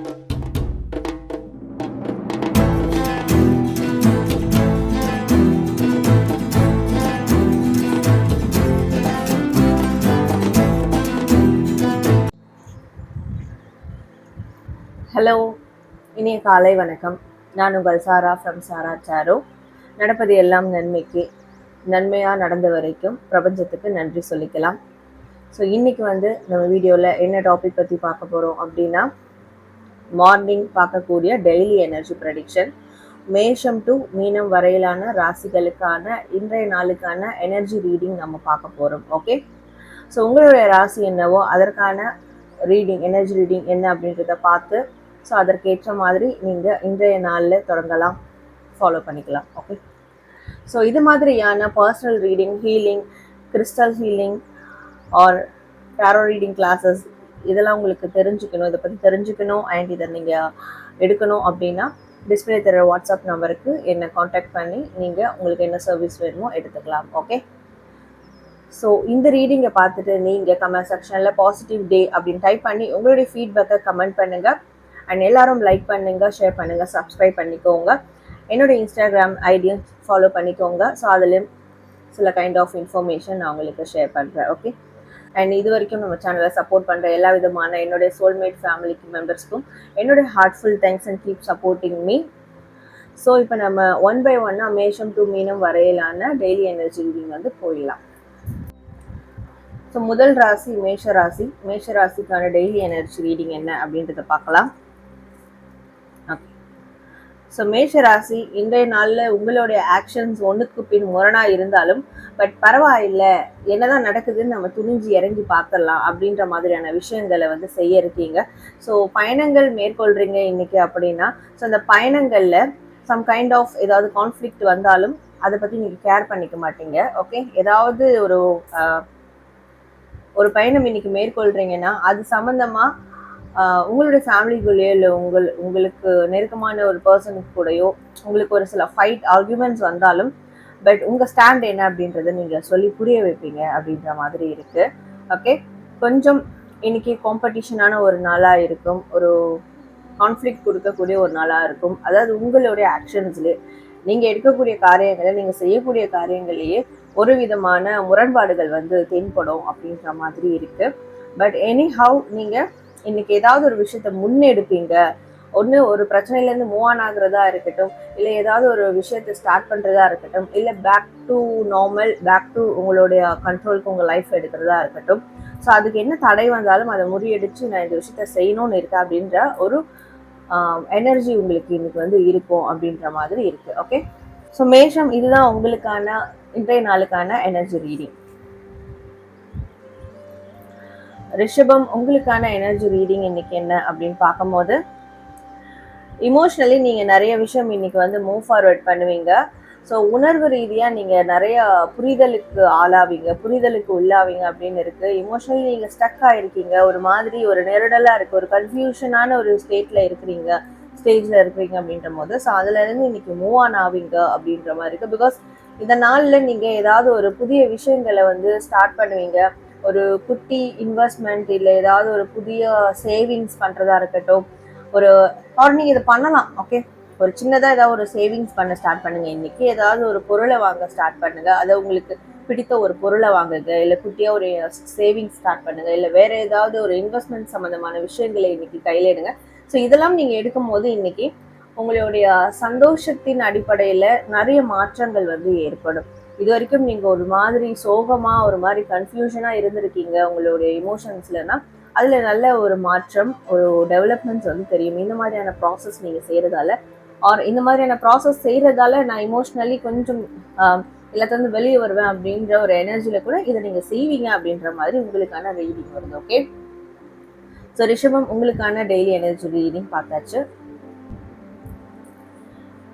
Hello இனிய காலை வணக்கம். நான் உங்கள் சாரா ஃப்ரம் சாரா சாரோ. நடப்பது எல்லாம் நன்மைக்கு நன்மையாக நடந்த வரைக்கும் பிரபஞ்சத்துக்கு நன்றி சொல்லிக்கலாம். ஸோ இன்றைக்கி வந்து நம்ம வீடியோவில் என்ன டாபிக் பற்றி பார்க்க போகிறோம் அப்படின்னா மார்னிங் பார்க்கக்கூடிய டெய்லி எனர்ஜி ப்ரெடிக்ஷன் மேஷம் டு மீனம் வரையிலான ராசிகளுக்கான இன்றைய நாளுக்கான எனர்ஜி ரீடிங் நம்ம பார்க்க போகிறோம் ஓகே ஸோ உங்களுடைய ராசி என்னவோ அதற்கான ரீடிங் எனர்ஜி ரீடிங் என்ன அப்படின்றத பார்த்து ஸோ அதற்கேற்ற மாதிரி நீங்கள் இன்றைய நாளில் தொடங்கலாம். ஃபாலோ பண்ணிக்கலாம். ஓகே ஸோ இது மாதிரியான personal reading healing crystal healing or tarot reading classes இதெல்லாம் உங்களுக்கு தெரிஞ்சுக்கணும் இதை பற்றி தெரிஞ்சுக்கணும் அண்ட் இதை நீங்கள் எடுக்கணும் அப்படின்னா டிஸ்பிளே தர வாட்ஸ்அப் நம்பருக்கு என்னை காண்டாக்ட் பண்ணி நீங்கள் உங்களுக்கு என்ன சர்வீஸ் வேணுமோ எடுத்துக்கலாம் ஓகே ஸோ இந்த ரீடிங்கை பார்த்துட்டு நீங்கள் கமெண்ட் செக்ஷனில் பாசிட்டிவ் டே அப்படின்னு டைப் பண்ணி உங்களுடைய ஃபீட்பேக்கை கமெண்ட் பண்ணுங்கள் அண்ட் எல்லாரும் லைக் பண்ணுங்கள் ஷேர் பண்ணுங்கள் சப்ஸ்கிரைப் பண்ணிக்கோங்க. என்னோடய இன்ஸ்டாகிராம் ஐடியும் ஃபாலோ பண்ணிக்கோங்க. ஸோ அதுலேயும் சில கைண்ட் ஆஃப் இன்ஃபர்மேஷன் நான் உங்களுக்கு ஷேர் பண்ணுறேன் ஓகே அண்ட் இது வரைக்கும் நம்ம சேனலை சப்போர்ட் பண்ணுற எல்லா விதமான என்னுடைய சோல்மேட் ஃபேமிலிக்கு மெம்பர்ஸ்க்கும் என்னுடைய heartful thanks and keep supporting me so இப்போ நம்ம ஒன் பை ஒன்னாக மேஷம் டு மீனம் வரையிலான டெய்லி எனர்ஜி ரீடிங் வந்து போயிடலாம். ஸோ முதல் ராசி மேஷ ராசி மேஷ ராசிக்கான டெய்லி எனர்ஜி ரீடிங் என்ன அப்படின்றத பார்க்கலாம். ஸோ மேஷ ராசி இன்றைய நாளில் உங்களுடைய ஆக்ஷன்ஸ் ஒன்றுக்கு பின் முரணாக இருந்தாலும் பட் பரவாயில்ல என்னதான் நடக்குதுன்னு நம்ம துணிஞ்சு இறங்கி பார்த்துடலாம் அப்படின்ற மாதிரியான விஷயங்களை வந்து செய்ய இருக்கீங்க. ஸோ பயணங்கள் மேற்கொள்கிறீங்க இன்னைக்கு அப்படின்னா ஸோ அந்த பயணங்களில் சம் கைண்ட் ஆஃப் ஏதாவது கான்ஃப்ளிக்ட் வந்தாலும் அதை பற்றி நீங்கள் கேர் பண்ணிக்க மாட்டீங்க ஓகே ஏதாவது ஒரு ஒரு பயணம் இன்னைக்கு மேற்கொள்றீங்கன்னா அது சம்மந்தமாக உங்களுடைய ஃபேமிலிக்குள்ளேயோ இல்லை உங்கள் உங்களுக்கு நெருக்கமான ஒரு பர்சனுக்கு கூடயோ உங்களுக்கு ஒரு சில ஃபைட் ஆர்குமெண்ட்ஸ் வந்தாலும் பட் உங்கள் ஸ்டாண்ட் என்ன அப்படின்றத நீங்கள் சொல்லி புரிய வைப்பீங்க அப்படின்ற மாதிரி இருக்குது ஓகே கொஞ்சம் இன்னைக்கு காம்படிஷனான ஒரு நாளாக இருக்கும். ஒரு கான்ஃப்ளிக்ட் கொடுக்கக்கூடிய ஒரு நாளாக இருக்கும். அதாவது உங்களுடைய ஆக்ஷன்ஸ்லேயே நீங்கள் எடுக்கக்கூடிய காரியங்களை நீங்கள் செய்யக்கூடிய காரியங்களையே ஒரு விதமான முரண்பாடுகள் வந்து தென்படும் அப்படின்ற மாதிரி இருக்குது பட் எனி ஹவ் நீங்கள் இன்னைக்கு ஏதாவது ஒரு விஷயத்த முன்னெடுப்பீங்க? ஒன்று ஒரு பிரச்சனையிலேருந்து மூவ் ஆன் ஆகுறதா இருக்கட்டும் இல்லை ஏதாவது ஒரு விஷயத்தை ஸ்டார்ட் பண்ணுறதா இருக்கட்டும் இல்லை back to normal back to உங்களுடைய கண்ட்ரோலுக்கு உங்கள் லைஃப் எடுக்கிறதா இருக்கட்டும். ஸோ அதுக்கு என்ன தடை வந்தாலும் அதை முறியடிச்சு நான் இந்த விஷயத்த செய்யணும்னு இருக்கேன் அப்படின்ற ஒரு எனர்ஜி உங்களுக்கு இன்னைக்கு வந்து இருக்கும் அப்படின்ற மாதிரி இருக்குது ஓகே ஸோ மேஷம் இதுதான் உங்களுக்கான இன்றைய நாளுக்கான எனர்ஜி ரீடிங் ரிஷபம் உங்களுக்கான எனர்ஜி ரீடிங் இன்னைக்கு என்ன அப்படின்னு பார்க்கும்போது இமோஷ்னலி நீங்கள் நிறைய விஷயம் இன்னைக்கு வந்து மூவ் ஃபார்வர்ட் பண்ணுவீங்க. ஸோ உணர்வு ரீதியாக நீங்கள் நிறைய புரிதலுக்கு ஆளாவீங்க புரிதலுக்கு உள்ளாவீங்க அப்படின்னு இருக்கு. இமோஷனலி நீங்கள் ஸ்டக் ஆகிருக்கீங்க ஒரு மாதிரி ஒரு நெருடலாக இருக்கு ஒரு கன்ஃபியூஷனான ஒரு ஸ்டேட்டில் இருக்கிறீங்க ஸ்டேஜில் இருக்கிறீங்க அப்படின்ற போது ஸோ அதுலேருந்து இன்னைக்கு மூவ் ஆன் ஆவீங்க அப்படின்ற மாதிரி இருக்குது பிகாஸ் இந்த நாளில் நீங்கள் ஏதாவது ஒரு புதிய விஷயங்களை வந்து ஸ்டார்ட் பண்ணுவீங்க. ஒரு குட்டி இன்வெஸ்ட்மெண்ட் இல்லை ஏதாவது ஒரு புதிய சேவிங்ஸ் பண்ணுறதா இருக்கட்டும் ஒரு ஆர் நீங்கள் இதை பண்ணலாம் ஓகே ஒரு சின்னதாக ஏதாவது ஒரு சேவிங்ஸ் பண்ண ஸ்டார்ட் பண்ணுங்கள் இன்றைக்கி ஏதாவது ஒரு பொருளை வாங்க ஸ்டார்ட் பண்ணுங்கள் அதை உங்களுக்கு பிடித்த ஒரு பொருளை வாங்குங்க. இல்லை குட்டியாக ஒரு சேவிங்ஸ் ஸ்டார்ட் பண்ணுங்கள் இல்லை வேறு ஏதாவது ஒரு இன்வெஸ்ட்மெண்ட் சம்மந்தமான விஷயங்களை இன்றைக்கி கையில் எடுங்க. ஸோ இதெல்லாம் நீங்கள் எடுக்கும்போது இன்னைக்கு உங்களுடைய சந்தோஷத்தின் அடிப்படையில் நிறைய மாற்றங்கள் வந்து ஏற்படும். இது வரைக்கும் நீங்கள் ஒரு மாதிரி சோகமாக ஒரு மாதிரி கன்ஃபியூஷனாக இருந்திருக்கீங்க உங்களுடைய இமோஷன்ஸ்லனா அதில் நல்ல ஒரு மாற்றம் ஒரு டெவலப்மெண்ட்ஸ் வந்து தெரியும். இந்த மாதிரியான ப்ராசஸ் நீங்கள் செய்கிறதால ஆர் இந்த மாதிரியான ப்ராசஸ் செய்கிறதால நான் இமோஷ்னலி கொஞ்சம் எல்லாத்தந்து எல்லாத்துலேருந்து வெளியே வருவேன் அப்படின்ற ஒரு எனர்ஜியில் கூட இதை நீங்கள் செய்வீங்க அப்படின்ற மாதிரி உங்களுக்கான ரீடிங் வருது ஓகே ஸோ ரிஷபம் உங்களுக்கான டெய்லி எனர்ஜி ரீடிங் பார்த்தாச்சு.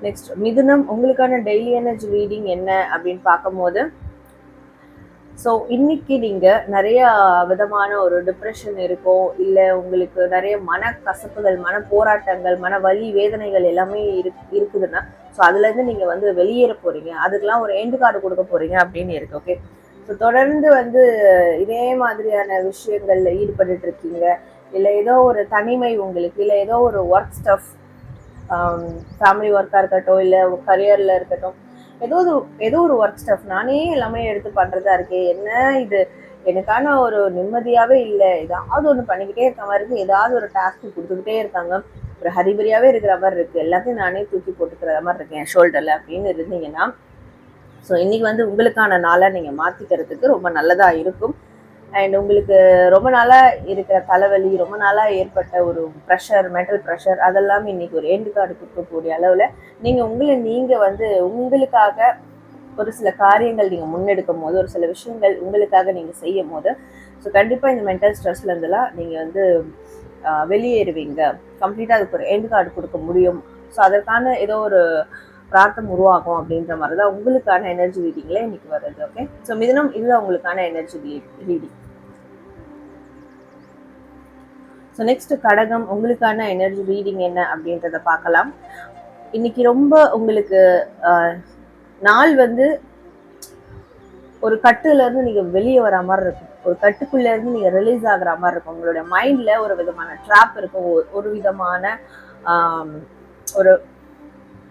நெக்ஸ்ட் மிதுனம் உங்களுக்கான டெய்லி எனர்ஜி ரீடிங் என்ன அப்படின்னு பார்க்கும்போது ஸோ இன்னைக்கு நீங்கள் நிறைய விதமான ஒரு டிப்ரெஷன் இருக்கும் இல்லை உங்களுக்கு நிறைய மன கசப்புகள் மன போராட்டங்கள் மன வலி வேதனைகள் எல்லாமே இரு இருக்குதுன்னா ஸோ அதுலேருந்து நீங்கள் வந்து வெளியேற போகிறீங்க அதுக்கெலாம் ஒரு எண்டு கார்டு கொடுக்க போகிறீங்க அப்படின்னு இருக்கு ஓகே ஸோ தொடர்ந்து வந்து இதே மாதிரியான விஷயங்களில் ஈடுபட்டுட்டு இருக்கீங்க. இல்லை ஏதோ ஒரு தனிமை உங்களுக்கு இல்லை ஏதோ ஒரு ஒர்க் ஸ்டஃப் Um, ஃபேமிலி ஒர்க்காக இருக்கட்டும் இல்லை கரியரில் இருக்கட்டும் ஏதோ ஒரு ஏதோ ஒரு ஒர்க் ஸ்டஃப் நானே எல்லாமே எடுத்து பண்ணுறதா இருக்கே என்ன இது? எனக்கான ஒரு நிம்மதியாகவே இல்லை. ஏதாவது ஒன்று பண்ணிக்கிட்டே இருக்க மாதிரி இருக்குது ஏதாவது ஒரு டாஸ்க் கொடுத்துக்கிட்டே இருக்காங்க. ஒரு ஹரிபரியாகவே இருக்கிற மாதிரி இருக்குது எல்லாத்தையும் நானே தூக்கி போட்டுக்கிற மாதிரி இருக்கேன் என் ஷோல்டரில் அப்படின்னு இருந்தீங்கன்னா ஸோ இன்றைக்கி வந்து உங்களுக்கான நாளை நீங்கள் மாற்றிக்கிறதுக்கு ரொம்ப நல்லதாக இருக்கும். அண்ட் உங்களுக்கு ரொம்ப நாளாக இருக்கிற தலைவலி ரொம்ப நாளாக ஏற்பட்ட ஒரு ப்ரெஷர் மென்டல் ப்ரெஷர் அதெல்லாம் இன்னைக்கு ஒரு ஏண்டு கார்டு கொடுக்கக்கூடிய அளவில் நீங்கள் உங்களை நீங்கள் வந்து உங்களுக்காக ஒரு சில காரியங்கள் நீங்கள் முன்னெடுக்கும் போது ஒரு சில விஷயங்கள் உங்களுக்காக நீங்கள் செய்யும் போது ஸோ கண்டிப்பாக இந்த மென்டல் ஸ்ட்ரெஸ்லேருந்துலாம் நீங்கள் வந்து வெளியேறுவீங்க. கம்ப்ளீட்டாக அதுக்கு ஒரு எண்டு கார்டு கொடுக்க முடியும். ஸோ அதற்கான ஏதோ ஒரு பிரார்த்தம் உருவாகும் அப்படின்ற மாதிரி தான் உங்களுக்கான எனர்ஜி ரீடிங்கில் இன்றைக்கி வருது ஓகே ஸோ மிதனம் இதுதான் உங்களுக்கான எனர்ஜி ரீடிங் ஸோ நெக்ஸ்ட் கடகம் உங்களுக்கான எனர்ஜி ரீடிங் என்ன அப்படின்றத பார்க்கலாம். இன்னைக்கு ரொம்ப உங்களுக்கு நாள் வந்து ஒரு கட்டுலேருந்து நீங்கள் வெளியே வர மாதிரி இருக்கும். ஒரு கட்டுக்குள்ளேருந்து நீங்கள் ரிலீஸ் ஆகிற மாதிரி இருக்கும். உங்களுடைய மைண்டில் ஒரு விதமான ட்ராப் இருக்கும். ஒரு- ஒரு விதமான ஒரு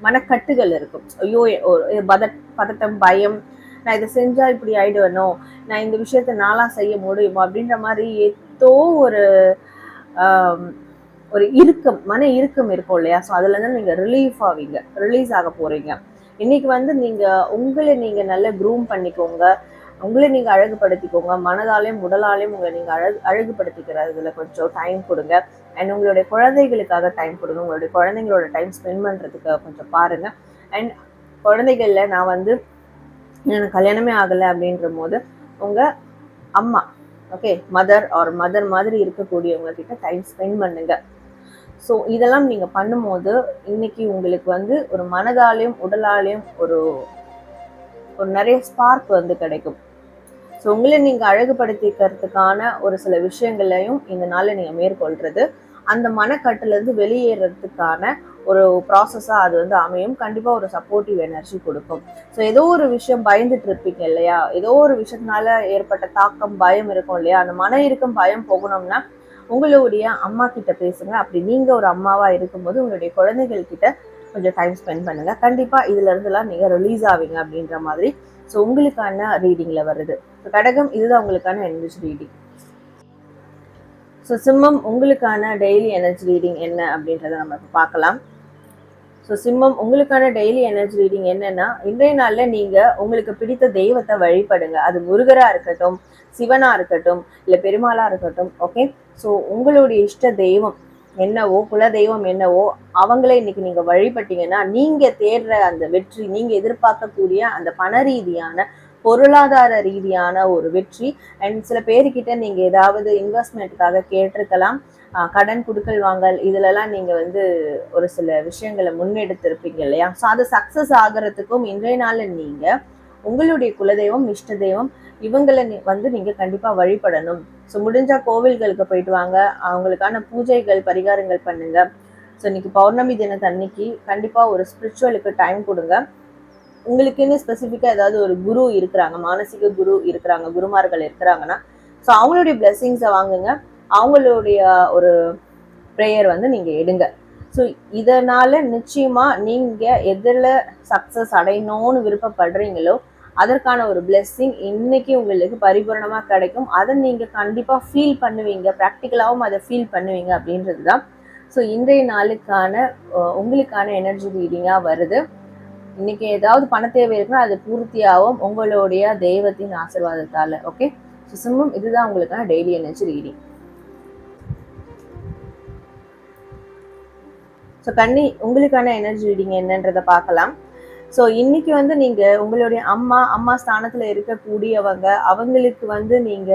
மனக்கட்டுகள் இருக்கும். ஐயோ ஒரு பத பதட்டம் பயம் நான் இதை செஞ்சால் இப்படி ஆயிடுவேனோ? நான் இந்த விஷயத்த நாளாக செய்ய முடியுமா? அப்படின்ற மாதிரி ஏதோ ஒரு ஒரு இறுக்கம் மன இறுக்கம் இருக்கும் இல்லையா? ஸோ அதுலேருந்து இருந்து ரிலீஃப் ஆவீங்க. ரிலீஸ் ஆக போகிறீங்க இன்னைக்கு வந்து நீங்கள் உங்களை நீங்கள் நல்லா க்ரூம் பண்ணிக்கோங்க. உங்களை நீங்கள் அழகுபடுத்திக்கோங்க. மனதாலையும் உடலாலையும் உங்களை நீங்கள் அழகு அழகுபடுத்திக்கிறதுல கொஞ்சம் டைம் கொடுங்க. அண்ட் உங்களுடைய குழந்தைகளுக்காக டைம் கொடுங்க. உங்களுடைய குழந்தைங்களோட டைம் ஸ்பெண்ட் பண்ணுறதுக்கு கொஞ்சம் பாருங்கள் அண்ட் குழந்தைகளில் நான் வந்து எனக்கு கல்யாணமே ஆகலை அப்படின்ற போது உங்கள் அம்மா ஓகே மதர் ஆர் மதர் மாதிரி இருக்கக்கூடியவங்க கிட்ட டைம் ஸ்பெண்ட் பண்ணுங்க. ஸோ இதெல்லாம் நீங்கள் பண்ணும்போது இன்னைக்கு உங்களுக்கு வந்து ஒரு மனதாலையும் உடலாலையும் ஒரு ஒரு நிறைய ஸ்பார்க் வந்து கிடைக்கும். ஸோ உங்களை நீங்கள் அழகுபடுத்திக்கிறதுக்கான ஒரு சில விஷயங்களையும் இந்த நாளில் நீங்கள் மேற்கொள்றது அந்த மனக்கட்டிலேருந்து வெளியேறதுக்கான ஒரு ப்ராசஸாக அது வந்து அமையும். கண்டிப்பாக ஒரு சப்போர்ட்டிவ் எனர்ஜி கொடுக்கும். ஸோ ஏதோ ஒரு விஷயம் பயந்துட்டு இருப்பீங்க இல்லையா? ஏதோ ஒரு விஷயத்தினால ஏற்பட்ட தாக்கம் பயம் இருக்கும் இல்லையா? அந்த மன இருக்கும் பயம் போகணும்னா உங்களுடைய அம்மா கிட்ட பேசுங்க. அப்படி நீங்கள் ஒரு அம்மாவாக இருக்கும்போது உங்களுடைய குழந்தைகள் கிட்ட கொஞ்சம் டைம் ஸ்பெண்ட் பண்ணுங்க. கண்டிப்பாக இதுல இருந்துலாம் நீங்க ரிலீஸ் ஆவீங்க அப்படின்ற மாதிரி. ஸோ உங்களுக்கான ரீடிங்கில் வருது. ஸோ கடகம் இதுதான் உங்களுக்கான எனர்ஜி ரீடிங் ஸோ சிம்மம் உங்களுக்கான டெய்லி எனர்ஜி ரீடிங் என்ன அப்படின்றத நம்ம இப்போ பார்க்கலாம். ஸோ சிம்மம் உங்களுக்கான டெய்லி எனர்ஜி ரீடிங் என்னன்னா இன்றைய நாளில் நீங்கள் உங்களுக்கு பிடித்த தெய்வத்தை வழிபடுங்க. அது முருகராக இருக்கட்டும் சிவனா இருக்கட்டும் இல்லை பெருமாளாக இருக்கட்டும் ஓகே ஸோ உங்களுடைய இஷ்ட தெய்வம் என்னவோ குல தெய்வம் என்னவோ அவங்களே இன்னைக்கு நீங்கள் வழிபட்டீங்கன்னா நீங்கள் தேடுற அந்த வெற்றி நீங்கள் எதிர்பார்க்கக்கூடிய அந்த பண ரீதியான பொருளாதார ரீதியான ஒரு வெற்றி. அண்ட் சில பேர்கிட்ட நீங்கள் ஏதாவது இன்வெஸ்ட்மெண்ட்டுக்காக கேட்டிருக்கலாம். கடன் குடுக்கல் வாங்கல் இதுலலாம் நீங்கள் வந்து ஒரு சில விஷயங்களை முன்னெடுத்திருப்பீங்க இல்லையா? ஸோ அது சக்ஸஸ் ஆகிறதுக்கும் இன்றைய நாளில் நீங்கள் உங்களுடைய குலதெய்வம் இஷ்ட தெய்வம் இவங்களை நீ- வந்து நீங்கள் கண்டிப்பாக வழிபடணும். ஸோ முடிஞ்சால் கோவில்களுக்கு போயிட்டு வாங்க. அவங்களுக்கான பூஜைகள் பரிகாரங்கள் பண்ணுங்க. ஸோ இன்னைக்கு பௌர்ணமி தினத்தன்னைக்கு கண்டிப்பாக ஒரு ஸ்பிரிச்சுவலுக்கு டைம் கொடுங்க. உங்களுக்குன்னு ஸ்பெசிஃபிக்காக ஏதாவது ஒரு குரு இருக்கிறாங்க மானசீக குரு இருக்கிறாங்க குருமார்கள் இருக்கிறாங்கன்னா ஸோ அவங்களுடைய பிளெஸ்ஸிங்ஸை வாங்குங்க. அவங்களுடைய ஒரு ப்ரேயர் வந்து நீங்கள் எடுங்க. ஸோ இதனால் நிச்சயமாக நீங்கள் எதில் சக்ஸஸ் அடையணும்னு விருப்பப்படுறீங்களோ அதற்கான ஒரு பிளெஸ்ஸிங் இன்னைக்கு உங்களுக்கு பரிபூர்ணமாக கிடைக்கும். அதை நீங்கள் கண்டிப்பாக ஃபீல் பண்ணுவீங்க ப்ராக்டிக்கலாகவும் அதை ஃபீல் பண்ணுவீங்க அப்படின்றது தான். ஸோ இன்றைய நாளுக்கான உங்களுக்கான எனர்ஜி ரீடிங்காக வருது. இன்னைக்கு ஏதாவது பண தேவை இருக்குன்னா அது பூர்த்தியாகவும் உங்களுடைய தெய்வத்தின் ஆசிர்வாதத்தால் ஓகே ஸோ இதுதான் உங்களுக்கான டெய்லி எனர்ஜி ரீடிங் ஸோ கண்ணி உங்களுக்கான எனர்ஜி ரீடிங் என்னன்றதை பார்க்கலாம். ஸோ இன்னைக்கு வந்து நீங்க உங்களுடைய அம்மா அம்மா ஸ்தானத்துல இருக்கக்கூடியவங்க அவங்களுக்கு வந்து நீங்க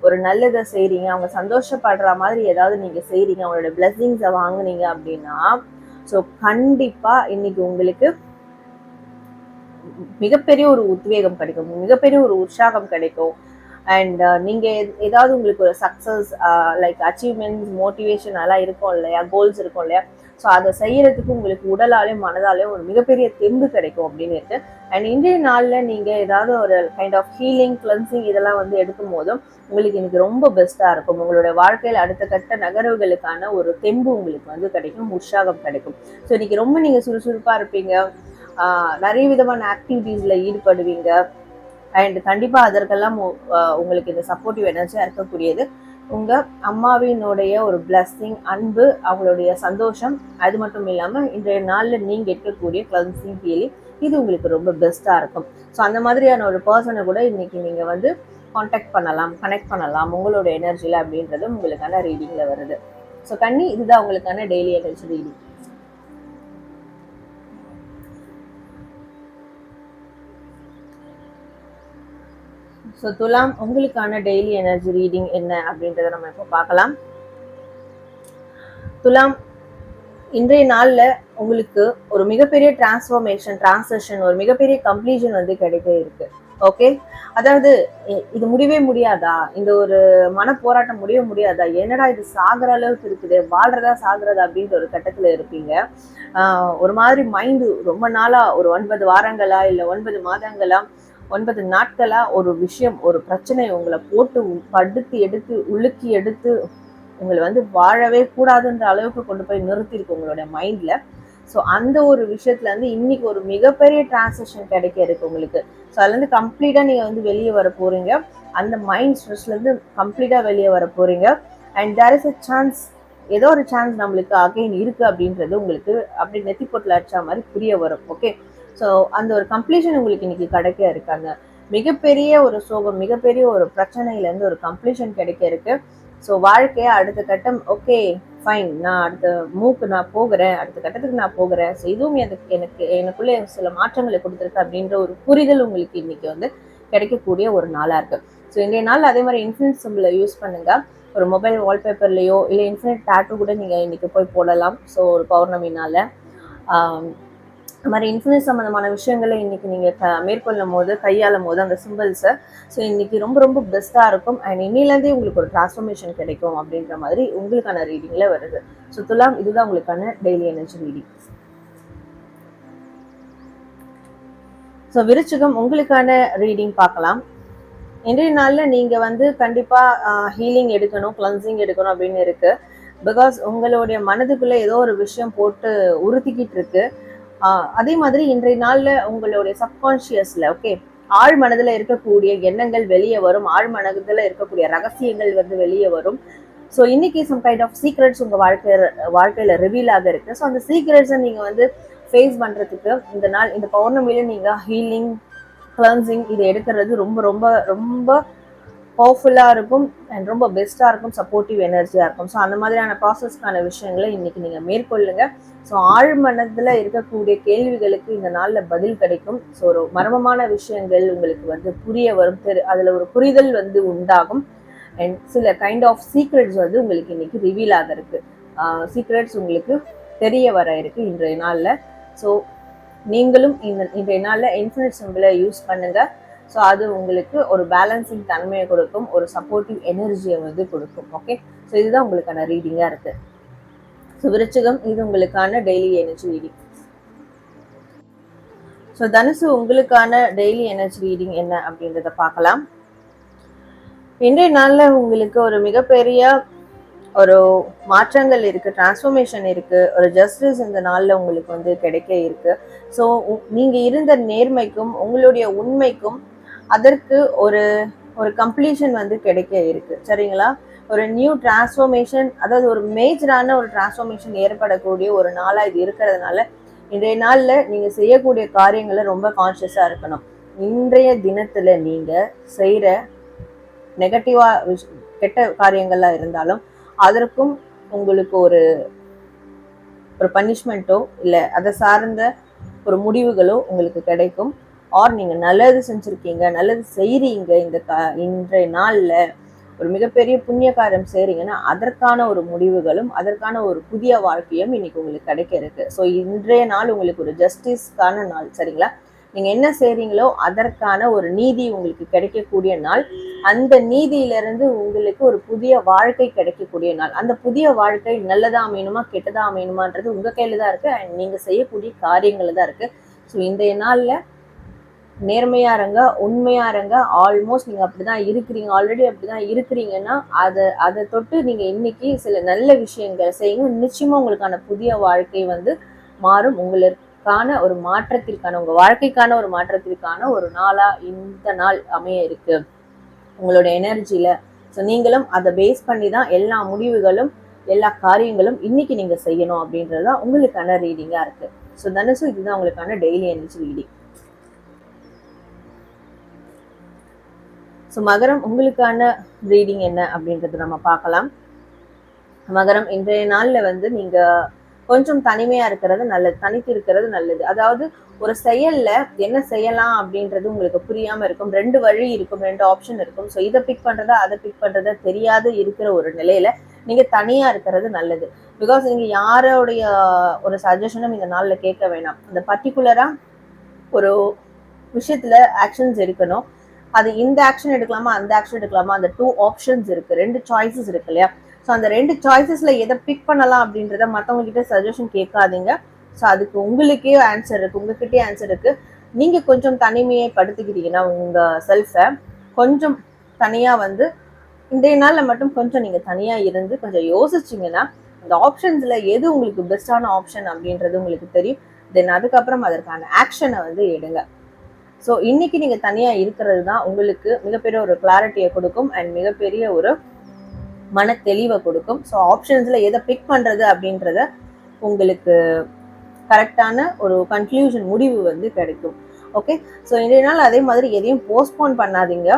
ஒரு நல்லதை செய்றீங்க அவங்க சந்தோஷப்படுற மாதிரி ஏதாவது நீங்க செய்றீங்க அவங்களோட பிளெஸிங்ஸை வாங்குனீங்க அப்படின்னா ஸோ கண்டிப்பா இன்னைக்கு உங்களுக்கு மிகப்பெரிய ஒரு உத்வேகம் கிடைக்கும் மிகப்பெரிய ஒரு உற்சாகம் கிடைக்கும். அண்ட் uh, நீங்க ஏதாவது உங்களுக்கு ஒரு சக்சஸ் லைக் அச்சீவ்மெண்ட்ஸ் மோட்டிவேஷன் எல்லாம் இருக்கும் இல்லையா? கோல்ஸ் இருக்கும் இல்லையா? ஸோ அதை செய்யறதுக்கு உங்களுக்கு உடலாலையும் மனதாலையும் ஒரு மிகப்பெரிய தெம்பு கிடைக்கும் அப்படின்னு இருக்கு. அண்ட் இன்றைய நாளில் நீங்கள் ஏதாவது ஒரு கைண்ட் ஆஃப் ஹீலிங் கிளன்சிங் இதெல்லாம் வந்து எடுக்கும் போதும் உங்களுக்கு இன்னைக்கு ரொம்ப பெஸ்ட்டாக இருக்கும். உங்களுடைய வாழ்க்கையில் அடுத்த கட்ட நகர்வுகளுக்கான ஒரு தெம்பு உங்களுக்கு வந்து கிடைக்கும் உற்சாகம் கிடைக்கும். ஸோ இன்னைக்கு ரொம்ப நீங்கள் சுறுசுறுப்பாக இருப்பீங்க. நிறைய விதமான ஆக்டிவிட்டீஸில் ஈடுபடுவீங்க. அண்ட் கண்டிப்பாக அதற்கெல்லாம் உங்களுக்கு இந்த சப்போர்ட்டிவ் எனர்ஜியாக இருக்கக்கூடியது. உங்கள் அம்மாவினுடைய ஒரு பிளஸ்ஸிங் அன்பு அவங்களுடைய சந்தோஷம் அது மட்டும் இல்லாமல் இன்றைய நாளில் நீங்கள் எடுக்கக்கூடிய கிளன்சிங் ஃபீலிங் இது உங்களுக்கு ரொம்ப பெஸ்ட்டாக இருக்கும். ஸோ அந்த மாதிரியான ஒரு பர்சனை கூட இன்றைக்கி நீங்கள் வந்து காண்டாக்ட் பண்ணலாம் கனெக்ட் பண்ணலாம். உங்களோட எனர்ஜியில் அப்படின்றது உங்களுக்கான ரீடிங்கில் வருது. ஸோ கண்ணி இதுதான் உங்களுக்கான டெய்லி எனர்ஜி ரீடிங் ஸோ துலாம் உங்களுக்கான டெய்லி எனர்ஜி ரீடிங் என்ன அப்படின்றத நம்ம இப்போ பார்க்கலாம். துலாம் இன்றைய நாளில் உங்களுக்கு ஒரு மிகப்பெரிய டிரான்ஸ்ஃபர்மேஷன் டிரான்சக்ஷன் ஒரு மிகப்பெரிய கம்ப்ளீஷன் வந்து கிடைக்க இருக்கு. ஓகே அதாவது இது முடியவே முடியாதா? இந்த ஒரு மன போராட்டம் முடிய முடியாதா? என்னடா இது சாகிற அளவுக்கு இருக்குது? வாழ்றதா சாகிறதா அப்படின்ற ஒரு கட்டத்தில் இருப்பீங்க. ஒரு மாதிரி மைண்டு ரொம்ப நாளாக ஒரு ஒன்பது வாரங்களா இல்லை ஒன்பது மாதங்களா ஒன்பது நாட்களாக ஒரு விஷயம் ஒரு பிரச்சனை உங்களை போட்டு படுத்து எடுத்து உலுக்கி எடுத்து உங்களை வந்து வாழவே கூடாதுன்ற அளவுக்கு கொண்டு போய் நிறுத்தியிருக்கு உங்களுடைய மைண்டில் ஸோ அந்த ஒரு விஷயத்துல இருந்து இன்னைக்கு ஒரு மிகப்பெரிய டிரான்சாக்ஷன் கிடைக்க இருக்கு உங்களுக்கு. ஸோ அதுலேருந்து கம்ப்ளீட்டாக நீங்கள் வந்து வெளியே வர போகிறீங்க அந்த மைண்ட் ஸ்ட்ரெஸ்லேருந்து கம்ப்ளீட்டாக வெளியே வர போகிறீங்க and there is a chance ஏதோ ஒரு சான்ஸ் நம்மளுக்கு அகைன் இருக்குது அப்படின்றது உங்களுக்கு அப்படி நெத்தி போட்டில் அடிச்ச மாதிரி புரிய வரும். ஓகே ஸோ அந்த ஒரு கம்ப்ளீஷன் உங்களுக்கு இன்னைக்கு கிடைக்க இருக்காங்க மிகப்பெரிய ஒரு சோகம் மிகப்பெரிய ஒரு பிரச்சனையிலேருந்து ஒரு கம்ப்ளீஷன் கிடைக்க இருக்கு. ஸோ வாழ்க்கையை அடுத்த கட்டம் ஓகே ஃபைன் நான் அடுத்த மூக்கு நான் போகிறேன் அடுத்த கட்டத்துக்கு நான் போகிறேன். ஸோ இதுவும் எனக்கு எனக்கு எனக்குள்ளே சில மாற்றங்களை கொடுத்துருக்கு அப்படின்ற ஒரு புரிதல் உங்களுக்கு இன்னைக்கு வந்து கிடைக்கக்கூடிய ஒரு நாளாக இருக்குது ஸோ இன்றைய நாள் அதே மாதிரி இன்ஃபினிட் சிம்பிளை யூஸ் பண்ணுங்கள் ஒரு மொபைல் வால்பேப்பர்லேயோ இல்லை இன்ஃபினிட் டேட்டூ கூட நீங்கள் இன்றைக்கி போய் போடலாம். ஸோ ஒரு பௌர்ணமினால் இந்த மாதிரி இன்ஃப்ளூயன்ஸ் சம்மந்தமான விஷயங்களை இன்னைக்கு நீங்கள் க மேற்கொள்ளும் போது கையாளும் போது அந்த சிம்பிள்ஸை ஸோ இன்றைக்கி ரொம்ப ரொம்ப பெஸ்ட்டாக இருக்கும். அண்ட் இன்னிலேருந்தே உங்களுக்கு ஒரு டிரான்ஸ்ஃபர்மேஷன் கிடைக்கும் அப்படின்ற மாதிரி உங்களுக்கான ரீடிங்கில் வருது. ஸோ துலாம் இதுதான் உங்களுக்கான டெய்லி எனர்ஜி ரீடிங் ஸோ விருச்சிகம் உங்களுக்கான ரீடிங் பார்க்கலாம். இன்றைய நாளில் நீங்கள் வந்து கண்டிப்பாக ஹீலிங் எடுக்கணும் கிளன்சிங் எடுக்கணும் அப்படின்னு இருக்குது பிகாஸ் உங்களுடைய மனதுக்குள்ளே ஏதோ ஒரு விஷயம் போட்டு உறுத்திக்கிட்டு இருக்குது அதே மாதிரி இன்றைய நாளில் உங்களுடைய சப்கான்ஷியஸில் ஓகே ஆழ் மனதில் இருக்கக்கூடிய எண்ணங்கள் வெளியே வரும். ஆழ் மனதில் இருக்கக்கூடிய ரகசியங்கள் வந்து வெளியே வரும். ஸோ இன்னைக்கு சம் கைண்ட் ஆஃப் சீக்ரெட்ஸ் உங்கள் வாழ்க்கை வாழ்க்கையில் ரிவீல் ஆக ஸோ அந்த சீக்ரெட்ஸை நீங்கள் வந்து ஃபேஸ் பண்ணுறதுக்கு இந்த நாள் இந்த பௌர்ணமியில் நீங்கள் ஹீலிங் கிளன்சிங் இது எடுக்கிறது ரொம்ப ரொம்ப ரொம்ப பவர்ஃபுல்லாக இருக்கும் அண்ட் ரொம்ப பெஸ்ட்டாக இருக்கும் சப்போர்ட்டிவ் எனர்ஜியாக இருக்கும். ஸோ அந்த மாதிரியான ப்ராசஸ்க்கான விஷயங்களை இன்றைக்கி நீங்கள் மேற்கொள்ளுங்க. ஸோ ஆழ் மனதில் இருக்கக்கூடிய கேள்விகளுக்கு இந்த நாளில் பதில் கிடைக்கும். ஸோ ஒரு மர்மமான விஷயங்கள் உங்களுக்கு வந்து புரிய வரும். தெரு அதில் ஒரு புரிதல் வந்து உண்டாகும். அண்ட் சில கைண்ட் ஆஃப் சீக்ரெட்ஸ் வந்து உங்களுக்கு இன்றைக்கி ரிவீல் ஆகிருக்கு சீக்ரெட்ஸ் உங்களுக்கு தெரிய வர இருக்கு இன்றைய நாளில். ஸோ நீங்களும் இந்த இன்றைய நாளில் இன்ஃபினிட் சிம்பிளை யூஸ் பண்ணுங்கள் ஸோ அது உங்களுக்கு ஒரு பேலன்சிங் தன்மையை கொடுக்கும் ஒரு சப்போர்ட்டிவ் எனர்ஜியை வந்து கொடுக்கும் ஓகே ஸோ இதுதான் உங்களுக்கான ரீடிங்காக இருக்கு. ஸோ விருச்சிகம் இது உங்களுக்கான டெய்லி எனர்ஜி ரீடிங் ஸோ தனுசு உங்களுக்கான டெய்லி எனர்ஜி ரீடிங் என்ன அப்படின்றத பார்க்கலாம். இன்றைய நாளில் உங்களுக்கு ஒரு மிகப்பெரிய ஒரு மாற்றங்கள் இருக்கு டிரான்ஸ்ஃபர்மேஷன் இருக்கு ஒரு ஜஸ்டிஸ் இந்த நாளில் உங்களுக்கு வந்து கிடைக்க இருக்கு. ஸோ நீங்க இருந்த நேர்மைக்கும் உங்களுடைய உண்மைக்கும் அதற்கு ஒரு ஒரு கம்ப்ளீஷன் வந்து கிடைக்க இருக்கு. சரிங்களா? ஒரு நியூ டிரான்ஸ்ஃபர்மேஷன் அதாவது ஒரு மேஜரான ஒரு டிரான்ஸ்ஃபர்மேஷன் ஏற்படக்கூடிய ஒரு நாளாக இது இருக்கிறதுனால இன்றைய நாளில் நீங்கள் செய்யக்கூடிய காரியங்களை ரொம்ப கான்ஷியஸாக இருக்கணும். இன்றைய தினத்தில் நீங்கள் செய்கிற நெகட்டிவாக கெட்ட காரியங்களாக இருந்தாலும் அதற்கும் உங்களுக்கு ஒரு ஒரு பனிஷ்மெண்ட்டோ இல்லை அதை சார்ந்த ஒரு முடிவுகளோ உங்களுக்கு கிடைக்கும். ஆர் நீங்கள் நல்லது செஞ்சுருக்கீங்க நல்லது செய்கிறீங்க இந்த க இன்றைய நாளில். ஒரு மிகப்பெரிய புண்ணிய காரியம் செய்கிறீங்கன்னா அதற்கான ஒரு முடிவுகளும் அதற்கான ஒரு புதிய வாழ்க்கையும் இன்னைக்கு உங்களுக்கு கிடைக்க இருக்கு ஸோ இன்றைய நாள் உங்களுக்கு ஒரு ஜஸ்டிஸ்க்கான நாள் சரிங்களா? நீங்கள் என்ன செய்கிறீங்களோ அதற்கான ஒரு நீதி உங்களுக்கு கிடைக்கக்கூடிய நாள். அந்த நீதியிலிருந்து உங்களுக்கு ஒரு புதிய வாழ்க்கை கிடைக்கக்கூடிய நாள். அந்த புதிய வாழ்க்கை நல்லதா அமையணுமா கெட்டதா அமையணுமான்றது உங்கள் கையில் தான் இருக்குது அண்ட் நீங்கள் செய்யக்கூடிய காரியங்கள் தான் இருக்குது ஸோ இன்றைய நாளில் நேர்மையாக இருங்க உண்மையாக இருங்க. ஆல்மோஸ்ட் நீங்க அப்படிதான் இருக்கிறீங்க. ஆல்ரெடி அப்படிதான் இருக்கிறீங்கன்னா அதை அதை தொட்டு நீங்கள் இன்னைக்கு சில நல்ல விஷயங்களை செய்யுங்க. நிச்சயமாக உங்களுக்கான புதிய வாழ்க்கை வந்து மாறும். உங்களுக்கான ஒரு மாற்றத்திற்கான உங்கள் வாழ்க்கைக்கான ஒரு மாற்றத்திற்கான ஒரு நாளாக இந்த நாள் அமைய இருக்குது உங்களோட எனர்ஜியில ஸோ நீங்களும் அதை பேஸ் பண்ணி தான் எல்லா முடிவுகளும் எல்லா காரியங்களும் இன்னைக்கு நீங்கள் செய்யணும் அப்படின்றது தான் உங்களுக்கான ரீடிங்காக இருக்குது ஸோ தனுசு இதுதான் உங்களுக்கான டெய்லி எனர்ஜி ரீடிங் ஸோ மகரம் உங்களுக்கான ரீடிங் என்ன அப்படின்றது நம்ம பார்க்கலாம். மகரம் இன்றைய நாள்ல வந்து நீங்க கொஞ்சம் தனிமையா இருக்கிறது நல்லது தனித்து இருக்கிறது நல்லது. அதாவது ஒரு செயல்ல என்ன செய்யலாம் அப்படின்றது உங்களுக்கு புரியாம இருக்கும். ரெண்டு வழி இருக்கும் ரெண்டு ஆப்ஷன் இருக்கும். ஸோ இதை பிக் பண்ணுறதா அதை பிக் பண்ணுறதா தெரியாது இருக்கிற ஒரு நிலையில நீங்க தனியா இருக்கிறது நல்லது. பிகாஸ் நீங்க யாரோடைய ஒரு சஜஷனும் இந்த நாள்ல கேட்க வேணாம். அந்த பர்டிகுலராக ஒரு விஷயத்துல ஆக்ஷன்ஸ் எடுக்கணும் அது இந்த ஆக்ஷன் எடுக்கலாமா அந்த ஆக்ஷன் எடுக்கலாமா அந்த டூ ஆப்ஷன்ஸ் இருக்கு ரெண்டு சாய்ஸஸ் இருக்கு இல்லையா? ஸோ அந்த ரெண்டு சாய்ஸஸ்ல எதை பிக் பண்ணலாம் அப்படின்றத மற்றவங்க கிட்ட சஜஷன் கேட்காதீங்க. ஸோ அதுக்கு உங்களுக்கே ஆன்சர் இருக்கு உங்ககிட்டயே ஆன்சர் இருக்கு. நீங்க கொஞ்சம் தனிமையை படுத்துக்கிட்டீங்கன்னா உங்க செல்ஃபை கொஞ்சம் தனியா வந்து இன்றைய நாளில் மட்டும் கொஞ்சம் நீங்க தனியா இருந்து கொஞ்சம் யோசிச்சீங்கன்னா இந்த ஆப்ஷன்ஸ்ல எது உங்களுக்கு பெஸ்டான ஆப்ஷன் அப்படின்றது உங்களுக்கு தெரியும். தென் அதுக்கப்புறம் அதற்கான ஆக்ஷனை வந்து எடுங்க. ஸோ இன்னைக்கு நீங்கள் தனியாக இருக்கிறது தான் உங்களுக்கு மிகப்பெரிய ஒரு கிளாரிட்டியை கொடுக்கும் அண்ட் மிகப்பெரிய ஒரு மன தெளிவை கொடுக்கும் ஸோ ஆப்ஷன்ஸில் எதை பிக் பண்ணுறது அப்படின்றத உங்களுக்கு கரெக்டான ஒரு கன்க்ளூஷன் முடிவு வந்து கிடைக்கும். ஓகே ஸோ இன்றைய நாள் அதே மாதிரி எதையும் போஸ்ட்போன் பண்ணாதீங்க.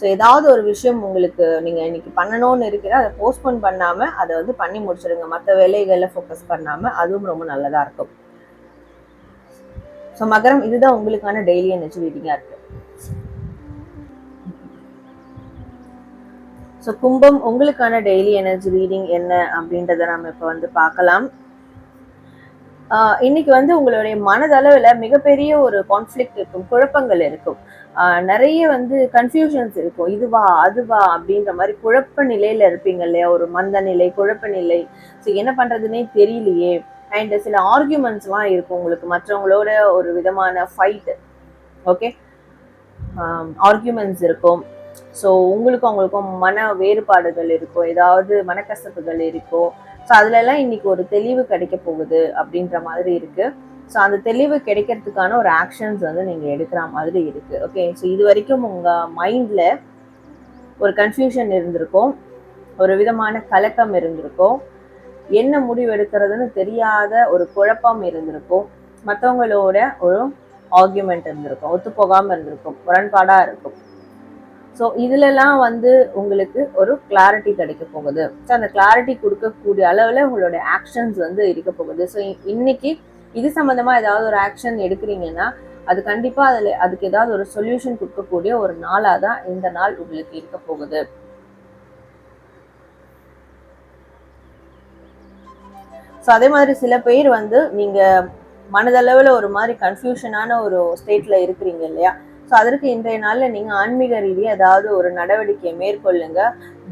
ஸோ ஏதாவது ஒரு விஷயம் உங்களுக்கு நீங்கள் இன்னைக்கு பண்ணணும்னு இருக்கிற அதை போஸ்ட்போன் பண்ணாமல் அதை வந்து பண்ணி முடிச்சிடுங்க. மற்ற வேலைகளில் ஃபோக்கஸ் பண்ணாமல் அதுவும் ரொம்ப நல்லதாக இருக்கும். ஸோ மகரம் இதுதான் உங்களுக்கான டெய்லி எனர்ஜி ரீடிங்காக இருக்கு. ஸோ கும்பம் உங்களுக்கான டெய்லி எனர்ஜி ரீடிங் என்ன அப்படின்றத நம்ம இப்போ வந்து பார்க்கலாம். ஆஹ் இன்னைக்கு வந்து உங்களுடைய மனதளவில் மிகப்பெரிய ஒரு கான்ஃப்ளிக்ட் இருக்கும் குழப்பங்கள் இருக்கும். நிறைய வந்து கன்ஃபியூஷன்ஸ் இருக்கும். இதுவா அதுவா அப்படின்ற மாதிரி குழப்ப நிலையில இருப்பீங்க இல்லையா? ஒரு மந்த நிலை குழப்ப நிலை. ஸோ என்ன பண்றதுன்னே தெரியலையே. அண்ட் சில ஆர்கியூமெண்ட்ஸ்லாம் இருக்கும் உங்களுக்கு. மற்றவங்களோட ஒரு விதமான ஃபைட்டு ஓகே ஆர்கியூமெண்ட்ஸ் இருக்கும். ஸோ உங்களுக்கும் அவங்களுக்கும் மன வேறுபாடுகள் இருக்கும் ஏதாவது மனக்கசப்புகள் இருக்கும் ஸோ அதுலலாம் இன்னைக்கு ஒரு தெளிவு கிடைக்க போகுது அப்படின்ற மாதிரி இருக்குது ஸோ அந்த தெளிவு கிடைக்கிறதுக்கான ஒரு ஆக்ஷன்ஸ் வந்து நீங்கள் எடுக்கிற மாதிரி இருக்குது ஓகே ஸோ இது வரைக்கும் உங்கள் மைண்டில் ஒரு கன்ஃபியூஷன் இருந்திருக்கும். ஒரு விதமான கலக்கம் இருந்திருக்கும். என்ன முடிவு எடுக்கிறதுன்னு தெரியாத ஒரு குழப்பம் இருந்திருக்கும். மற்றவங்களோட ஒரு ஆர்கியூமெண்ட் இருந்திருக்கும். ஒத்து போகாமல் இருந்திருக்கும். முரண்பாடாக இருக்கும். ஸோ இதுலலாம் வந்து உங்களுக்கு ஒரு கிளாரிட்டி கிடைக்க போகுது. ஸோ அந்த கிளாரிட்டி கொடுக்கக்கூடிய அளவில் உங்களோட ஆக்ஷன்ஸ் வந்து இருக்க போகுது. ஸோ இன்னைக்கு இது சம்மந்தமாக ஏதாவது ஒரு ஆக்ஷன் எடுக்கிறீங்கன்னா அது கண்டிப்பாக அதில் அதுக்கு ஏதாவது ஒரு சொல்யூஷன் கொடுக்கக்கூடிய ஒரு நாளாக தான் இந்த நாள் உங்களுக்கு இருக்க போகுது. ஸோ அதே மாதிரி சில பேர் வந்து நீங்கள் மனதளவில் ஒரு மாதிரி கன்ஃபியூஷனான ஒரு ஸ்டேட்டில் இருக்கிறீங்க இல்லையா? ஸோ அதற்கு இன்றைய நாளில் நீங்கள் ஆன்மீக ரீதியாக ஏதாவது ஒரு நடவடிக்கையை மேற்கொள்ளுங்க.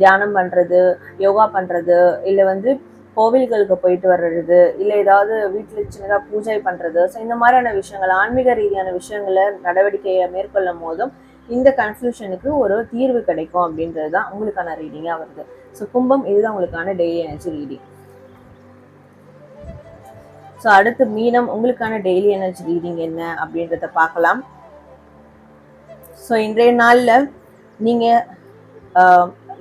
தியானம் பண்ணுறது யோகா பண்ணுறது இல்லை வந்து கோவில்களுக்கு போயிட்டு வர்றது இல்லை ஏதாவது வீட்டில் சின்னதாக பூஜை பண்ணுறது ஸோ இந்த மாதிரியான விஷயங்கள் ஆன்மீக ரீதியான விஷயங்களை நடவடிக்கையை மேற்கொள்ளும் போதும் இந்த கன்ஃபியூஷனுக்கு ஒரு தீர்வு கிடைக்கும் அப்படின்றது தான் உங்களுக்கான ரீடிங்காக வருது. ஸோ கும்பம் இதுதான் உங்களுக்கான டெய்லி எனர்ஜி ரீடிங் ஸோ அடுத்து மீனம் உங்களுக்கான டெய்லி எனர்ஜி ரீடிங் என்ன அப்படின்றத பார்க்கலாம். ஸோ இன்றைய நாளில் நீங்கள்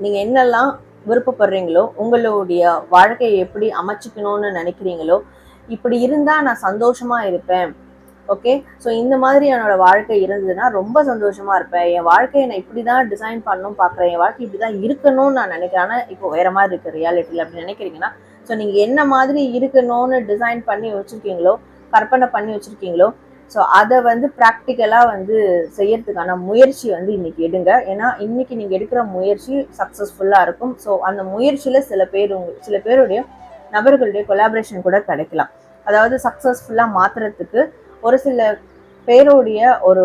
நீங்கள் என்னெல்லாம் விருப்பப்படுறீங்களோ உங்களுடைய வாழ்க்கையை எப்படி அமைச்சிக்கணும்னு நினைக்கிறீங்களோ இப்படி இருந்தால் நான் சந்தோஷமாக இருப்பேன். ஓகே ஸோ இந்த மாதிரி என்னோட வாழ்க்கை இருந்ததுன்னா ரொம்ப சந்தோஷமாக இருப்பேன். என் வாழ்க்கையை நான் இப்படி தான் டிசைன் பண்ணணும் பார்க்குறேன். என் வாழ்க்கை இப்படி தான் இருக்கணும்னு நான் நினைக்கிறேன். ஆனால் இப்போ வேறு மாதிரி இருக்குது ரியாலிட்டியில் அப்படின்னு நினைக்கிறீங்கன்னா ஸோ நீங்கள் என்ன மாதிரி இருக்கணும்னு டிசைன் பண்ணி வச்சுருக்கீங்களோ கற்பனை பண்ணி வச்சுருக்கீங்களோ ஸோ அதை வந்து ப்ராக்டிக்கலாக வந்து செய்யறதுக்கான முயற்சி வந்து இன்னைக்கு எடுங்க. ஏன்னா இன்னைக்கு நீங்கள் எடுக்கிற முயற்சி சக்ஸஸ்ஃபுல்லாக இருக்கும். ஸோ அந்த முயற்சியில் சில பேர் உங்க சில பேருடைய நபர்களுடைய கொலாபரேஷன் கூட கிடைக்கலாம். அதாவது சக்ஸஸ்ஃபுல்லாக மாற்றுறதுக்கு ஒரு சில பேருடைய ஒரு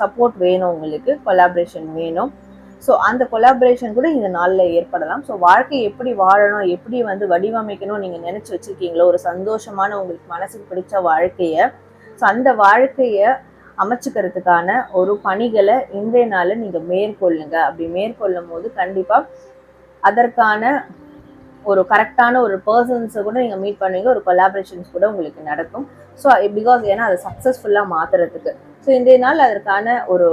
சப்போர்ட் வேணும் உங்களுக்கு கொலாபரேஷன் வேணும். ஸோ அந்த கொலாபரேஷன் கூட இந்த நாளில் ஏற்படலாம். ஸோ வாழ்க்கை எப்படி வாழணும் எப்படி வந்து வடிவமைக்கணும் நீங்கள் நினச்சி வச்சுருக்கீங்களோ ஒரு சந்தோஷமான உங்களுக்கு மனசுக்கு பிடிச்ச வாழ்க்கையை ஸோ அந்த வாழ்க்கையை அமைச்சுக்கிறதுக்கான ஒரு பணிகளை இன்றைய நாளில் நீங்கள் மேற்கொள்ளுங்க. அப்படி மேற்கொள்ளும் போது கண்டிப்பாக அதற்கான ஒரு கரெக்டான ஒரு பர்சன்ஸை கூட நீங்கள் மீட் பண்ணுவீங்க ஒரு கொலாபரேஷன்ஸ் கூட உங்களுக்கு நடக்கும். ஸோ பிகாஸ் ஏன்னா அதை சக்ஸஸ்ஃபுல்லாக மாற்றுறதுக்கு ஸோ இன்றைய நாள் அதற்கான ஒரு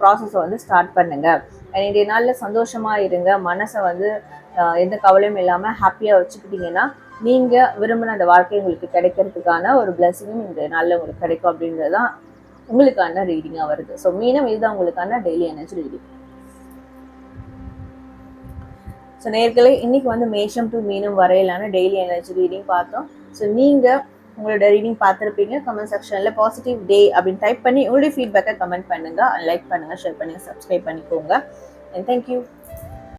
ப்ராசஸை வந்து ஸ்டார்ட் பண்ணுங்கள் இந்த இன்றைய நாளில் சந்தோஷமாக இருங்க. மனசை வந்து எந்த கவலையும் இல்லாமல் ஹாப்பியாக வச்சுக்கிட்டீங்கன்னா நீங்கள் விரும்பின அந்த வாழ்க்கை உங்களுக்கு கிடைக்கிறதுக்கான ஒரு பிளெஸிங்கும் இந்த நாளில் உங்களுக்கு கிடைக்கும் அப்படின்றது தான் உங்களுக்கான ரீடிங்காக வருது. ஸோ மீனம் இதுதான் உங்களுக்கான டெய்லி எனர்ஜி ரீடிங் ஸோ நேர்களே இன்றைக்கி வந்து மேஷம் டு மீனம் வரையிலான டெய்லி எனர்ஜி ரீடிங் பார்த்தோம். ஸோ நீங்கள் உங்களோட ரீடிங் பார்த்துருப்பீங்க. கமெண்ட் செக்ஷனில் பாசிட்டிவ் டே அப்படின்னு டைப் பண்ணி உங்களுடைய ஃபீட்பேக்கை கமெண்ட் பண்ணுங்கள் லைக் பண்ணுங்கள் ஷேர் பண்ணுங்கள் சப்ஸ்கிரைப் பண்ணிக்கோங்க. And thank you